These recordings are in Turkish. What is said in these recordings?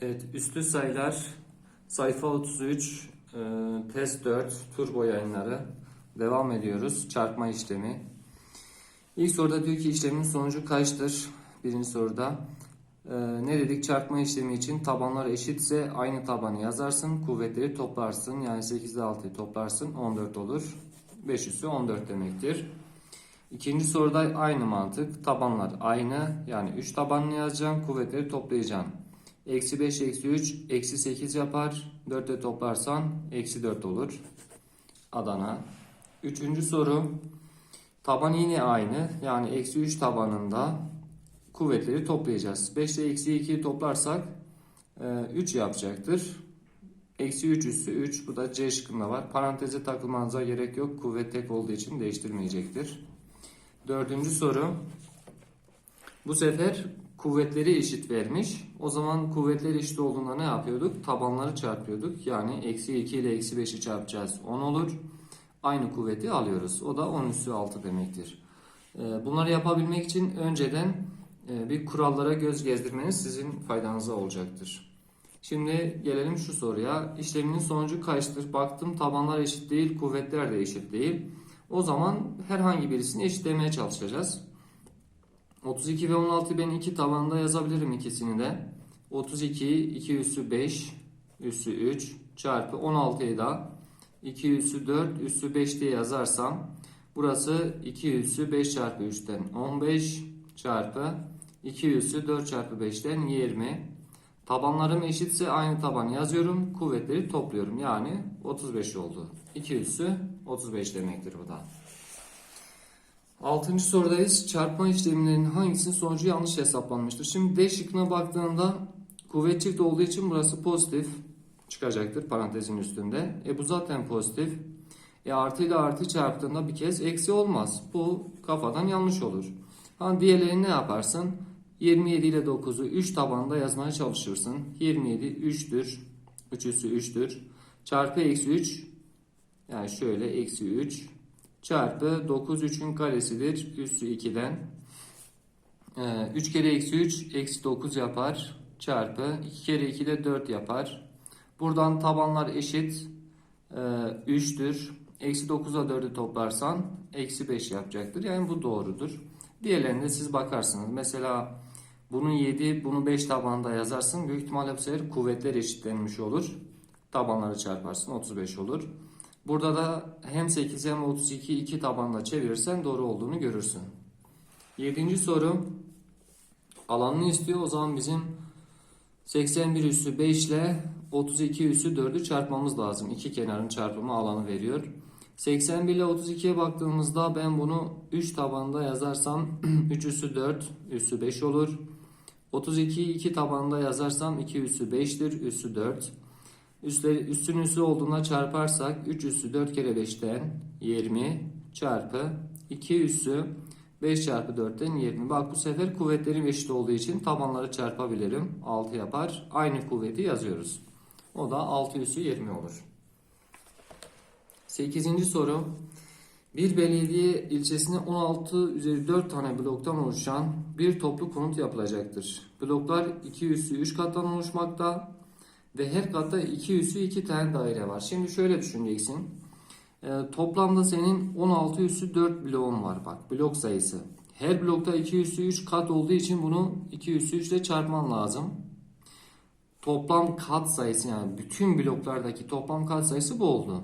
Evet, üstü sayılar sayfa 33, e, test 4, turbo yayınları. Devam ediyoruz. Çarpma işlemi. İlk soruda diyor ki işlemin sonucu kaçtır? Birinci soruda. E, ne dedik? Çarpma işlemi için tabanlar eşitse aynı tabanı yazarsın. Kuvvetleri toplarsın. Yani 8 ile 6'yı toplarsın. 14 olur. 5 üssü 14 demektir. İkinci soruda aynı mantık. Tabanlar aynı. Yani 3 tabanını yazacaksın. Kuvvetleri toplayacaksın. Eksi 5, eksi 3, eksi 8 yapar. 4 ile toplarsan eksi 4 olur. Adana. Üçüncü soru. Taban yine aynı. Yani eksi 3 tabanında kuvvetleri toplayacağız. 5 ile eksi 2'yi toplarsak 3 yapacaktır. Eksi 3 üssü 3. Bu da C şıkkında var. Paranteze takılmanıza gerek yok. Kuvvet tek olduğu için değiştirmeyecektir. Dördüncü soru. Bu sefer kuvvetleri eşit vermiş. O zaman kuvvetleri eşit olduğunda ne yapıyorduk? Tabanları çarpıyorduk. Yani eksi 2 ile eksi 5'i çarpacağız. 10 olur. Aynı kuvveti alıyoruz. O da 10 üssü 6 demektir. Ee, Bunları yapabilmek için önceden e, bir kurallara göz gezdirmeniz sizin faydanıza olacaktır. Şimdi gelelim şu soruya. İşleminin sonucu kaçtır? Baktım tabanlar eşit değil, kuvvetler de eşit değil. O zaman herhangi birisini eşitlemeye çalışacağız. 32 ve 16 ben iki tabanda yazabilirim ikisini de. 32 2 üssü 5 üssü 3 çarpı 16'yı da 2 üssü 4 üssü 5 diye yazarsam burası 2 üssü 5 çarpı 3'ten 15 çarpı 2 üssü 4 çarpı 5'ten 20 Tabanlarım eşitse aynı taban yazıyorum. Kuvvetleri topluyorum. Yani 35 oldu. 2 üssü 35 demektir bu da. Altıncı sorudayız. Çarpma işlemlerinin hangisinin sonucu yanlış hesaplanmıştır? Şimdi D şıkkına baktığında kuvvet çift olduğu için burası pozitif çıkacaktır parantezin üstünde. E bu zaten pozitif. E artı ile artı çarptığında bir kez eksi olmaz. Bu kafadan yanlış olur. Ha diğerlerini ne yaparsın? 27 ile 9'u 3 tabanda yazmaya çalışırsın. 27 3'tür. 3 üssü 3'tür. Çarpı eksi 3 yani şöyle eksi 3 çarpı 9 3'ün karesidir. Üssü 2'den. Ee, 3 kere eksi 3 eksi 9 yapar. Çarpı 2 kere 2 de 4 yapar. Buradan tabanlar eşit. Ee, 3'tür. Eksi 9'a 4'ü toplarsan eksi 5 yapacaktır. Yani bu doğrudur. Diğerlerinde siz bakarsınız. Mesela bunu 7, bunu 5 tabanda yazarsın. Büyük ihtimalle bu sefer kuvvetler eşitlenmiş olur. Tabanları çarparsın 35 olur. Burada da hem 8 hem 32 iki tabanda çevirirsen doğru olduğunu görürsün. Yedinci soru alanını istiyor. O zaman bizim 81 üssü 5 ile 32 üssü 4'ü çarpmamız lazım. İki kenarın çarpımı alanı veriyor. 81 ile 32'ye baktığımızda ben bunu 3 tabanda yazarsam 3 üssü 4 üssü 5 olur. 32'yi 2 tabanda yazarsam 2 üssü 5'tir üssü 4. Üstleri, üstün üssü olduğuna çarparsak 3 üssü 4 kere 5'ten 20 çarpı 2 üssü 5 çarpı 4'ten 20. Bak bu sefer kuvvetlerim eşit olduğu için tabanları çarpabilirim. 6 yapar. Aynı kuvveti yazıyoruz. O da 6 üssü 20 olur. 8. soru. Bir belediye ilçesine 16 üzeri 4 tane bloktan oluşan bir toplu konut yapılacaktır. Bloklar 2 üssü 3 kattan oluşmakta ve her katta 2 üssü 2 tane daire var. Şimdi şöyle düşüneceksin. Ee, toplamda senin 16 üssü 4 bloğun var bak blok sayısı. Her blokta 2 üssü 3 kat olduğu için bunu 2 üssü 3 ile çarpman lazım. Toplam kat sayısı yani bütün bloklardaki toplam kat sayısı bu oldu.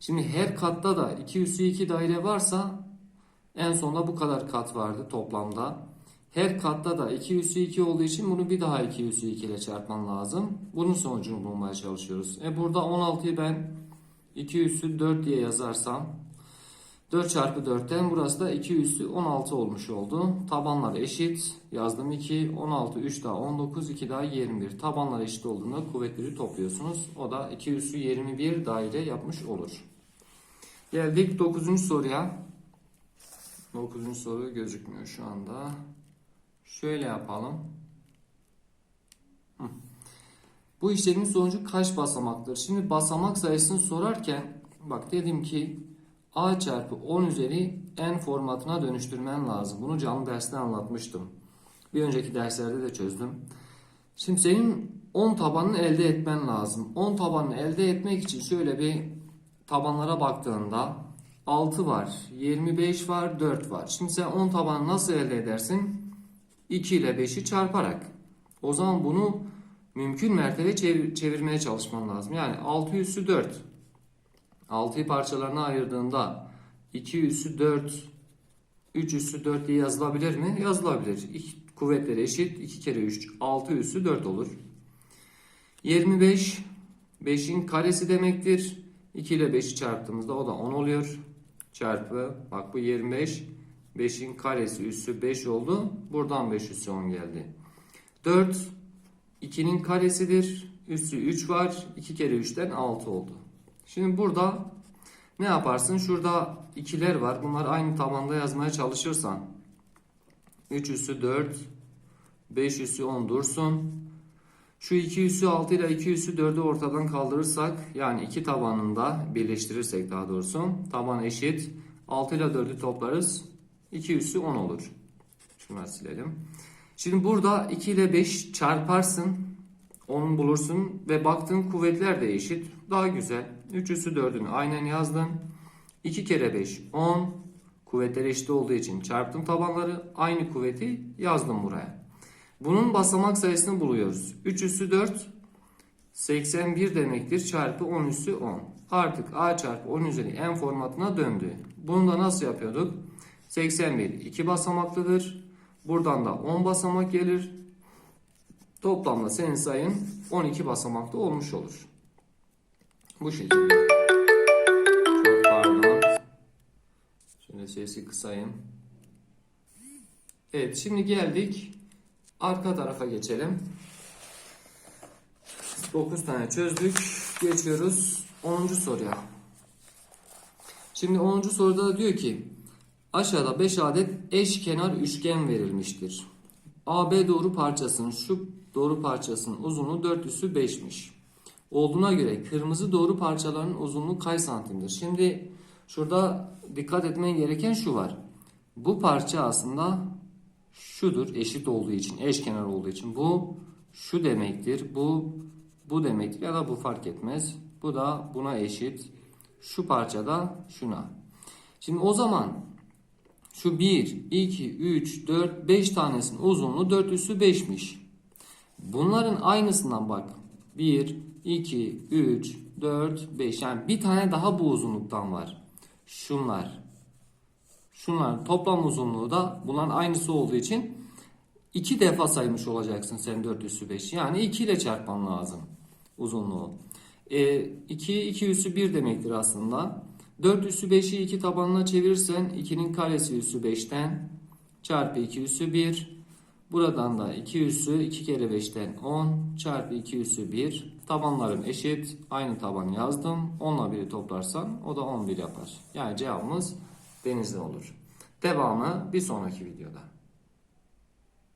Şimdi her katta da 2 üssü 2 daire varsa en sonunda bu kadar kat vardı toplamda. Her katta da 2 üssü 2 olduğu için bunu bir daha 2 üssü 2 ile çarpman lazım. Bunun sonucunu bulmaya çalışıyoruz. E burada 16'yı ben 2 üssü 4 diye yazarsam 4 çarpı 4'ten burası da 2 üssü 16 olmuş oldu. Tabanlar eşit. Yazdım 2. 16, 3 daha 19, 2 daha 21. Tabanlar eşit olduğunda kuvvetleri topluyorsunuz. O da 2 üssü 21 daire yapmış olur. Geldik 9. soruya. 9. soru gözükmüyor şu anda. Şöyle yapalım. Bu işlemin sonucu kaç basamaktır? Şimdi basamak sayısını sorarken bak dedim ki a çarpı 10 üzeri n formatına dönüştürmen lazım. Bunu canlı derste anlatmıştım. Bir önceki derslerde de çözdüm. Şimdi senin 10 tabanını elde etmen lazım. 10 tabanını elde etmek için şöyle bir tabanlara baktığında 6 var, 25 var, 4 var. Şimdi sen 10 tabanı nasıl elde edersin? 2 ile 5'i çarparak. O zaman bunu mümkün mertebe çevir- çevirmeye çalışman lazım. Yani 6 üssü 4. 6'yı parçalarına ayırdığında 2 üssü 4, 3 üssü 4 diye yazılabilir mi? Yazılabilir. İki, kuvvetleri eşit. 2 kere 3, 6 üssü 4 olur. 25, 5'in karesi demektir. 2 ile 5'i çarptığımızda o da 10 oluyor. Çarpı, bak bu 25, 5'in karesi üssü 5 oldu. Buradan 5 üssü 10 geldi. 4, 2'nin karesidir. Üssü 3 var. 2 kere 3'ten 6 oldu. Şimdi burada ne yaparsın? Şurada ikiler var. Bunlar aynı tabanda yazmaya çalışırsan 3 üssü 4, 5 üssü 10 dursun. Şu 2 üssü 6 ile 2 üssü 4'ü ortadan kaldırırsak yani iki tabanında birleştirirsek daha doğrusu taban eşit. 6 ile 4'ü toplarız. 2 üssü 10 olur. Şunları silelim. Şimdi burada 2 ile 5 çarparsın. 10 bulursun ve baktığın kuvvetler de eşit. Daha güzel. 3 üssü 4'ünü aynen yazdın. 2 kere 5 10. Kuvvetler eşit olduğu için çarptım tabanları. Aynı kuvveti yazdım buraya. Bunun basamak sayısını buluyoruz. 3 üssü 4 81 demektir çarpı 10 üssü 10. Artık a çarpı 10 üzeri n formatına döndü. Bunu da nasıl yapıyorduk? 81 2 basamaklıdır. Buradan da 10 basamak gelir. Toplamda senin sayın 12 basamaklı olmuş olur. Bu şekilde. Çok pardon. Şöyle sesi kısayım. Evet şimdi geldik. Arka tarafa geçelim. 9 tane çözdük. Geçiyoruz 10. soruya. Şimdi 10. soruda da diyor ki aşağıda 5 adet eşkenar üçgen verilmiştir. AB doğru parçasının şu doğru parçasının uzunluğu 4 üssü 5'miş. Olduğuna göre kırmızı doğru parçaların uzunluğu kaç santimdir? Şimdi şurada dikkat etmen gereken şu var. Bu parça aslında şudur eşit olduğu için eşkenar olduğu için bu şu demektir bu bu demektir ya da bu fark etmez bu da buna eşit şu parça da şuna şimdi o zaman şu 1 2 3 4 5 tanesinin uzunluğu 4 üssü 5'miş bunların aynısından bak 1 2 3 4 5 yani bir tane daha bu uzunluktan var şunlar Şunların toplam uzunluğu da bunların aynısı olduğu için 2 defa saymış olacaksın sen 4 üssü 5. Yani 2 ile çarpman lazım uzunluğu. E, 2, 2 üssü 1 demektir aslında. 4 üssü 5'i 2 tabanına çevirirsen 2'nin karesi üssü 5'ten çarpı 2 üssü 1. Buradan da 2 üssü 2 kere 5'ten 10 çarpı 2 üssü 1. Tabanlarım eşit. Aynı taban yazdım. 10 ile 1'i toplarsan o da 11 yapar. Yani cevabımız denizli olur. Devamı bir sonraki videoda.